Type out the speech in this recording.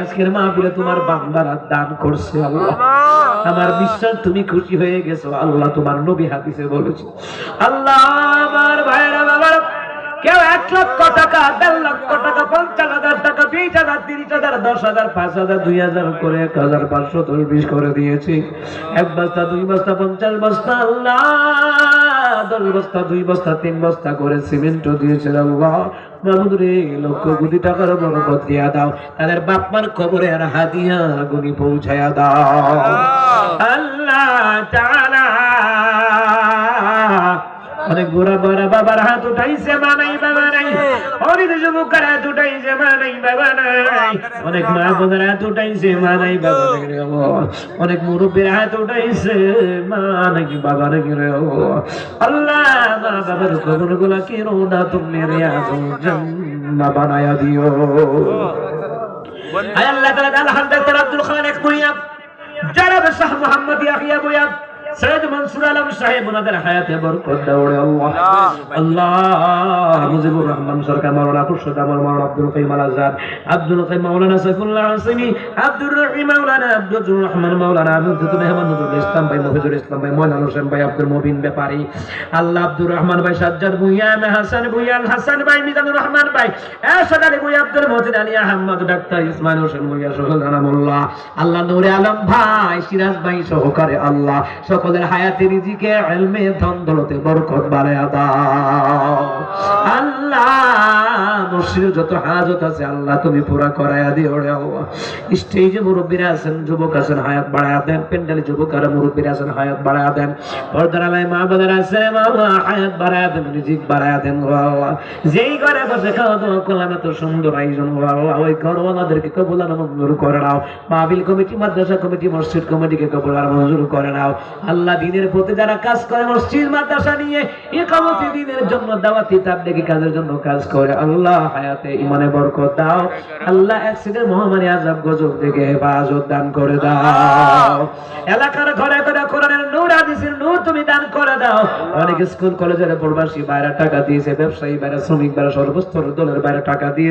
আজকের মাহফিলে তোমার বান্দারা দান করছে, আল্লাহ। আমার বিশ্বাস, তুমি খুশি হয়ে গেছো, আল্লাহ তোমার নবী হাদিসে বলেছ। আল্লাহ, আমার ভাইরা কেউ এক লক্ষ টাকা, দেড় লক্ষ টাকা, পঞ্চাশ হাজার টাকা বিশ হাজার তিরিশ হাজার দশ হাজার পাঁচ হাজার দুই হাজার করে এক হাজার পাঁচশো দশ করে দিয়েছি। এক বস্তা দুই বস্তা পঞ্চাশ বস্তা আল্লাহ। দশ বস্তা দুই বস্তা তিন বস্তা করে সিমেন্টও দিয়েছে আল্লাহ লক্ষ কোটি টাকার বরকত দিয়া দাও। তাদের বাপমার খবরে আর হাদিয়া গুনি পৌঁছায়া দাও। আল্লাহ তাআলা অনেক বুড়া বুড়া বাবার হাত উঠাইছে মা নাই বাবা নাই অনেক যুবকের হাত উঠাইছে মা নাই বাবা নাই অনেক মা বোনের হাত উঠাইছে মা নাই বাবা নাই রে। অনেক মুরব্বীর হাত উঠাইছে মা নাকি বাবা নাকি রে। আল্লাহ, মা বাবার খবরগুলা কি রোনা তুমি রে আজম জান্না বানায়া দিও আয় আল্লাহ তাআলা আলহামদুলিল্লাহ আব্দুল খালেক মুইয়াব জনাব শাহ মোহাম্মদ ইয়াহিয়া মুইয়াব সৈয়দ মনসুর আলম সাহেব ওনাদের হায়াতে বরকত দাও রে আল্লাহ। আল্লাহ। মুজিবুর রহমান সরকার মাওলানা খুরশিদ আমার মাওলানা আব্দুল আল আজাদ আব্দুল মাওলানা সাইফুল্লাহ আব্দুর রহিম মাওলানা রহমান মাওলানা আব্দুল মেহমান নজরুল ইসলাম ভাই মফিজুল ইসলাম ভাই হোসেন ভাই আব্দুল মুবিন ব্যাপারী আল্লাহ আব্দুর রহমান ভাই সাজ্জাদ ভুইয়া এম হাসান ভুইয়া আল হাসান ভাই মিজানুর রহমান ভাই এরশাদ আলী ভুইয়া আব্দুল মতিন আলী আহমদ ডাক্তার ইসমাইল হোসেন ভুইয়া সোহেল রানামুল্লাহ আল্লাহ নূরে আলম ভাই সিরাজ ভাই সহকারে আল্লাহ সকলের হায়াতে রিজিকে ইলমে ধন দৌলতে বরকত বাড়ায়া দাও আল্লাহ, মসজিদে যত হাজত আছে, আল্লাহ তুমি পুরা করায়া দিও রে স্টেজে মুরব্বীরা আছেন, যুবক আছেন, হায়াত বাড়ায়া দেন। পেন্ডালে যুবক আর মুরব্বীরা আছেন, হায়াত বাড়ায়া দেন। পর্দার আলায় মা বোনের আছে বাবা হায়াত বাড়ায়া দেন রিজিক বাড়ায়া দেন গো যেই ঘরে বসে খাওয়া দাওয়া করলাম, এত সুন্দর আয়োজন গো আল্লাহ। ওই ঘর ওনাদেরকে কবুল আর মঞ্জুর করে নাও। মাহবিল কমিটি, মাদ্রাসা কমিটি, মসজিদ কমিটিকে কবুল আর মঞ্জুর করে নাও। আল্লাহ দিনের প্রতি যারা কাজ করে মসজিদ, মাদ্রাসা নিয়ে ইকামতি দিনের জন্য, দাওয়াতি তাবলিগি কাজের জন্য কাজ করে। আল্লাহ হায়াতে ইমানে বরকত দাও। আল্লাহ অ্যাক্সিডেন্ট মহামারী আজাব গজব থেকে হেফাজত দান করে দাও। এলাকার ঘরে ঘরে কোরআনের নূর, হাদিসের নূর তুমি দান করে দাও। অনেক স্কুল, কলেজের প্রবাসী বাইরে টাকা দিয়েছে, ব্যবসায়ী বাইরে শ্রমিক বাইরে সর্বস্তর দলের বাইরে টাকা দিয়েছে।